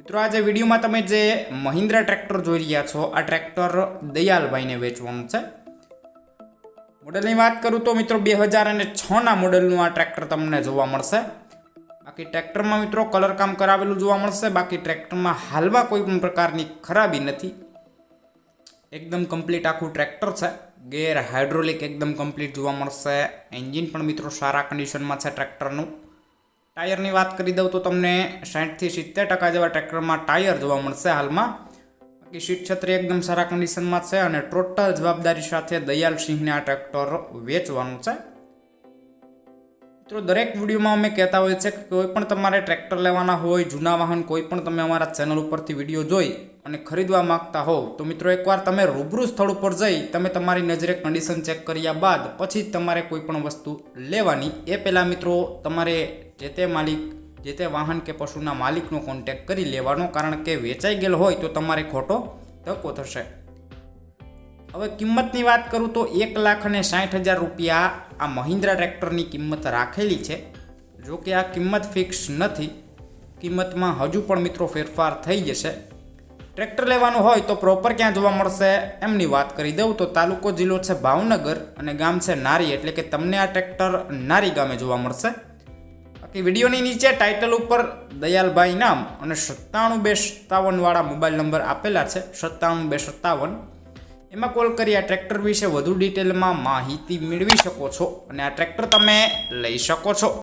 મિત્રો, આજે વિડીયોમાં તમે જે મહિન્દ્રા ટ્રેક્ટર જોઈ રહ્યા છો, આ ટ્રેક્ટર દયાલભાઈને વેચવાનું છે. મોડલની વાત કરું તો મિત્રો, બે હજાર અને છના મોડલનું આ ટ્રેક્ટર તમને જોવા મળશે. બાકી ટ્રેક્ટરમાં મિત્રો કલર કામ કરાવેલું જોવા મળશે, બાકી ટ્રેક્ટરમાં હાલમાં કોઈ પણ પ્રકારની ખરાબી નથી. એકદમ કમ્પ્લીટ આખું ટ્રેક્ટર છે. ગેર હાઇડ્રોલિક એકદમ કમ્પ્લીટ જોવા મળશે. એન્જિન પણ મિત્રો સારા કન્ડિશનમાં છે ટ્રેક્ટરનું. ટાયરની વાત કરી દઉં તો તમને સાઠથી સિત્તેર ટકા જેવા ટ્રેક્ટરમાં ટાયર જોવા મળશે હાલમાં. બાકી સીટ છત્રી એકદમ સારા કન્ડિશનમાં છે અને ટોટલ જવાબદારી સાથે દયાલસિંહને આ ટ્રેક્ટર વેચવાનું છે. મિત્રો, દરેક વિડીયોમાં અમે કહેતા હોઈએ છીએ કે કોઈ પણ તમારે ટ્રેક્ટર લેવાના હોય, જૂના વાહન, કોઈ પણ તમે અમારા ચેનલ ઉપરથી વીડિયો જોઈ અને ખરીદવા માંગતા હોવ, તો મિત્રો એકવાર તમે રૂબરૂ સ્થળ ઉપર જઈ તમે તમારી નજરે કન્ડિશન ચેક કર્યા બાદ પછી તમારે કોઈ પણ વસ્તુ લેવાની. એ પહેલાં મિત્રો, તમારે જે તે માલિક, જે તે વાહન કે પશુના માલિકનો કોન્ટેક્ટ કરી લેવાનો, કારણ કે વેચાઈ ગયેલ હોય તો તમારે ખોટો ધક્કો થશે. હવે કિંમતની વાત કરું તો એક લાખ અને સાઠ હજાર રૂપિયા આ મહિન્દ્રા ટ્રેક્ટરની કિંમત રાખેલી છે. જો કે આ કિંમત ફિક્સ નથી. કિંમતમાં હજુ પણ મિત્રો ફેરફાર થઈ જશે. ટ્રેક્ટર લેવાનું હોય તો પ્રોપર ક્યાં જોવા મળશે એમની વાત કરી દઉં તો તાલુકો જિલ્લો છે ભાવનગર અને ગામ છે નારી, એટલે કે તમને આ ટ્રેક્ટર નારી ગામે જોવા મળશે. બાકી વિડીયોની નીચે ટાઇટલ ઉપર દયાલભાઈ નામ અને સત્તાણું બે સત્તાવનવાળા મોબાઈલ નંબર આપેલા છે. સત્તાણું બે સત્તાવન એમાં કોલ કરી આ ટ્રેક્ટર વિશે વધુ ડિટેલમાં માહિતી મેળવી શકો છો. અને આ ટ્રેક્ટર તમે લઈ શકો છો.